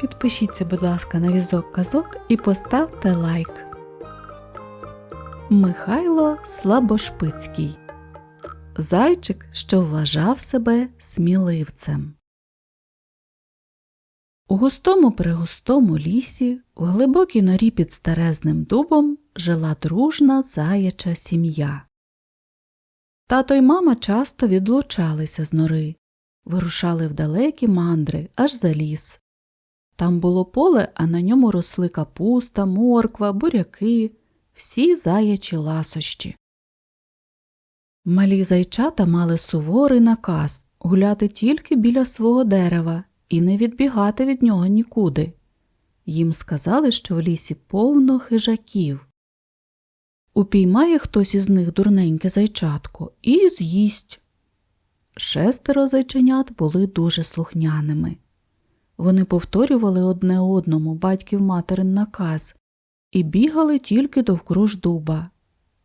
Підпишіться, будь ласка, на візок казок і поставте лайк. Михайло Слабошпицький Зайчик, що вважав себе сміливцем. У густому пригустому лісі, в глибокій норі під старезним дубом, жила дружна заяча сім'я. Тато й мама часто відлучалися з нори, вирушали в далекі мандри аж за ліс. Там було поле, а на ньому росли капуста, морква, буряки, всі заячі ласощі. Малі зайчата мали суворий наказ гуляти тільки біля свого дерева і не відбігати від нього нікуди. Їм сказали, що в лісі повно хижаків. Упіймає хтось із них дурненьке зайчатко і з'їсть. Шестеро зайченят були дуже слухняними. Вони повторювали одне одному батьків материн наказ і бігали тільки довкруж дуба.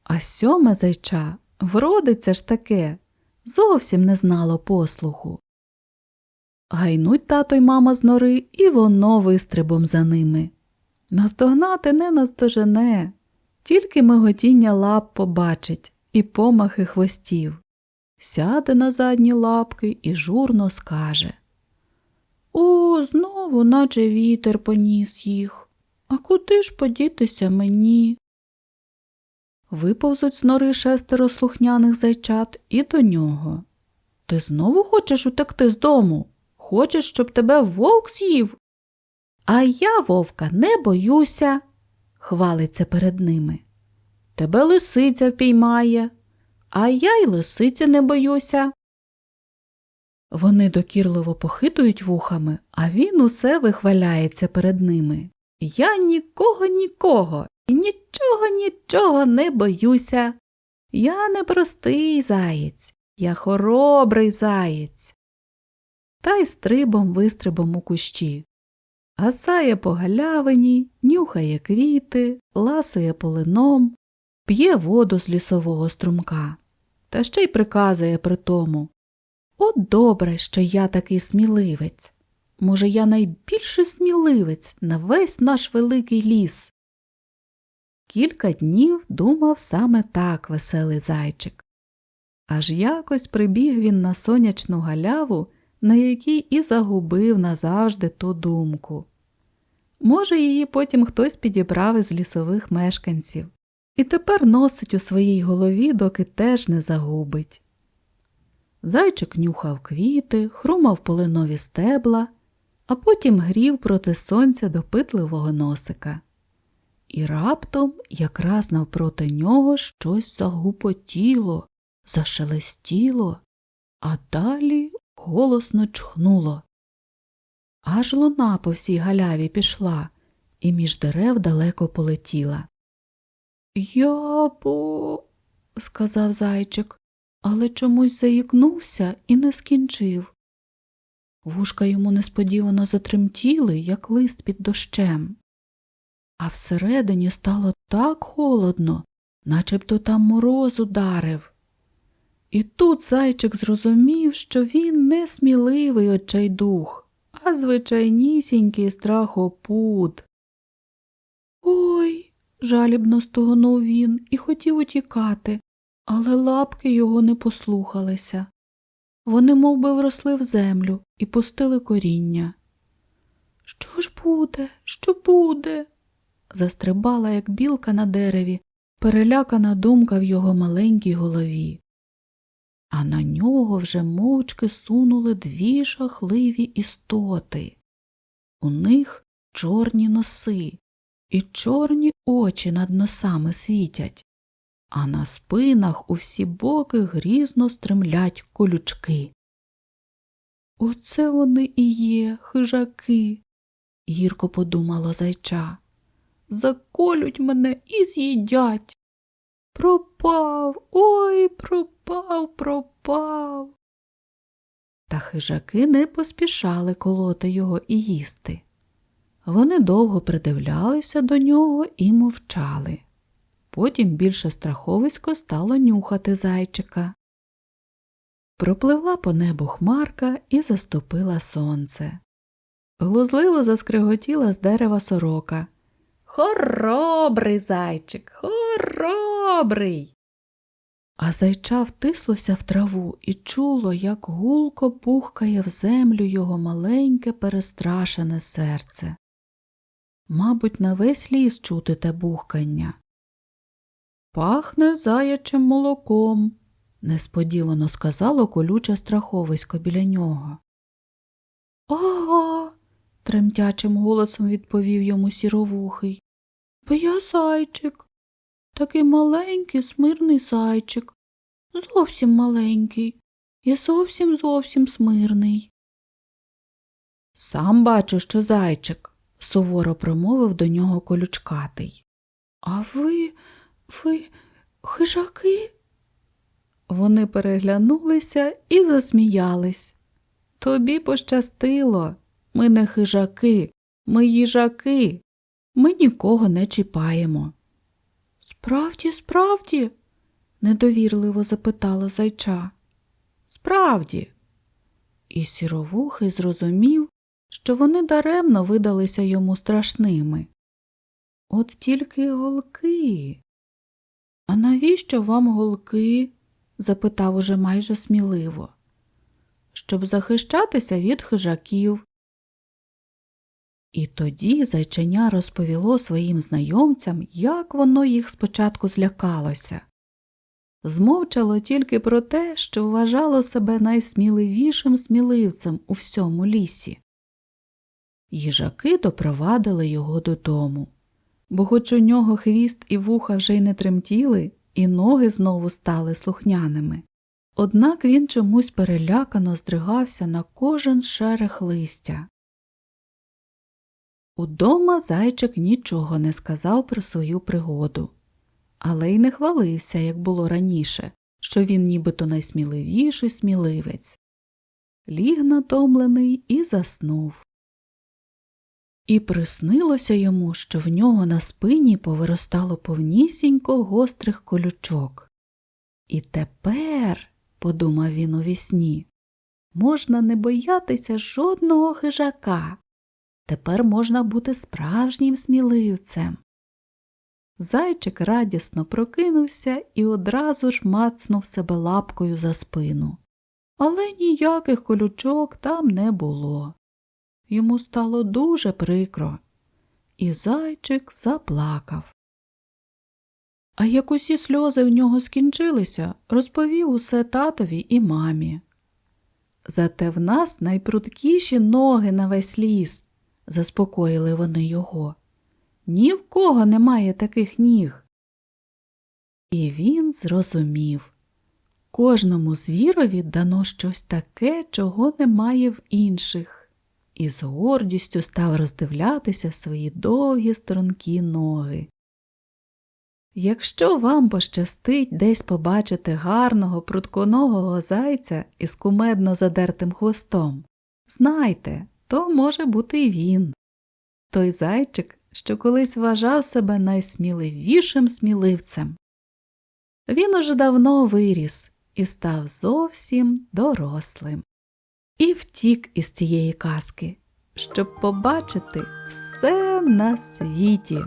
А сьоме зайча, вродиться ж таке, зовсім не знало послуху. Гайнуть тато й мама з нори, і воно вистрибом за ними. Наздогнати не наздожене, тільки миготіння лап побачить і помахи хвостів. Сяде на задні лапки і журно скаже О, знову, наче вітер поніс їх. А куди ж подітися мені? Виповзуть з нори шестеро слухняних зайчат і до нього. Ти знову хочеш утекти з дому? Хочеш, щоб тебе вовк з'їв? А я, вовка, не боюся, хвалиться перед ними. Тебе лисиця впіймає, а я й лисиці не боюся. Вони докірливо похитують вухами, а він усе вихваляється перед ними. Я нікого, нікого і нічого, нічого не боюся. Я не простий заєць, я хоробрий заєць. Та й стрибом вистрибом у кущі. Гасає по галявині, нюхає квіти, ласує полином, п'є воду з лісового струмка, та ще й приказує при тому От добре, що я такий сміливець. Може, я найбільший сміливець на весь наш великий ліс. Кілька днів думав саме так веселий зайчик. Аж якось прибіг він на сонячну галяву, на якій і загубив назавжди ту думку. Може, її потім хтось підібрав із лісових мешканців, і тепер носить у своїй голові, доки теж не загубить. Зайчик нюхав квіти, хрумав полинові стебла, а потім грів проти сонця допитливого носика. І раптом якраз навпроти нього щось загупотіло, зашелестіло, а далі голосно чхнуло. Аж луна по всій галяві пішла і між дерев далеко полетіла. Я бо, сказав зайчик, але чомусь заїкнувся і не скінчив. Вушка йому несподівано затремтіли, як лист під дощем. А всередині стало так холодно, начебто там мороз ударив. І тут зайчик зрозумів, що він не сміливий очайдух, а звичайнісінький страхопут. Ой, жалібно стогнув він і хотів утікати, але лапки його не послухалися. Вони мов би, вросли в землю і пустили коріння. Що ж буде? Що буде? застрибала, як білка на дереві, перелякана думка в його маленькій голові. А на нього вже мовчки сунули дві жахливі істоти. У них чорні носи і чорні очі над носами світять, а на спинах у всі боки грізно стремлять колючки. Оце вони і є, хижаки, гірко подумало зайча. Заколють мене і з'їдять. Пропав, ой, пропав, пропав. Та хижаки не поспішали колоти його і їсти. Вони довго придивлялися до нього і мовчали. Потім більше страховисько стало нюхати зайчика. Пропливла по небу хмарка і заступила сонце. Глузливо заскриготіла з дерева сорока. Хоробрий зайчик, хоробрий. А зайча втислося в траву і чуло, як гулко пухкає в землю його маленьке перестрашене серце. Мабуть, на весь ліс чути те бухкання. Пахне заячим молоком, несподівано сказало колюче страховисько біля нього. Ага, тремтячим голосом відповів йому сіровухий. Бо я зайчик, такий маленький, смирний зайчик, зовсім маленький і зовсім зовсім смирний. Сам бачу, що зайчик, суворо промовив до нього колючкатий. А ви, ви хижаки? Вони переглянулися і засміялись. Тобі пощастило. Ми не хижаки, ми їжаки. Ми нікого не чіпаємо. Справді, справді? недовірливо запитала зайча. Справді. І сіровухий зрозумів, що вони даремно видалися йому страшними. От тільки голки. А навіщо вам голки? запитав уже майже сміливо. Щоб захищатися від хижаків. І тоді зайченя розповіло своїм знайомцям, як воно їх спочатку злякалося. Змовчало тільки про те, що вважало себе найсміливішим сміливцем у всьому лісі. Їжаки допровадили його додому, бо хоч у нього хвіст і вуха вже й не тремтіли, і ноги знову стали слухняними. Однак він чомусь перелякано здригався на кожен шерех листя. Удома зайчик нічого не сказав про свою пригоду, але й не хвалився, як було раніше, що він нібито найсміливіший сміливець. Ліг натомлений і заснув. І приснилося йому, що в нього на спині повиростало повнісінько гострих колючок. І тепер, подумав він у вісні, можна не боятися жодного хижака. Тепер можна бути справжнім сміливцем. Зайчик радісно прокинувся і одразу ж мацнув себе лапкою за спину. Але ніяких колючок там не було. Йому стало дуже прикро, і зайчик заплакав. А як усі сльози в нього скінчилися, розповів усе татові і мамі. Зате в нас найпрудкіші ноги на весь ліс, заспокоїли вони його. Ні в кого немає таких ніг. І він зрозумів кожному звірові дано щось таке, чого немає в інших і з гордістю став роздивлятися свої довгі стрункі ноги. Якщо вам пощастить десь побачити гарного прутконогого зайця із кумедно задертим хвостом, знайте, то може бути й він. Той зайчик, що колись вважав себе найсміливішим сміливцем. Він уже давно виріс і став зовсім дорослим і втік із цієї казки, щоб побачити все на світі.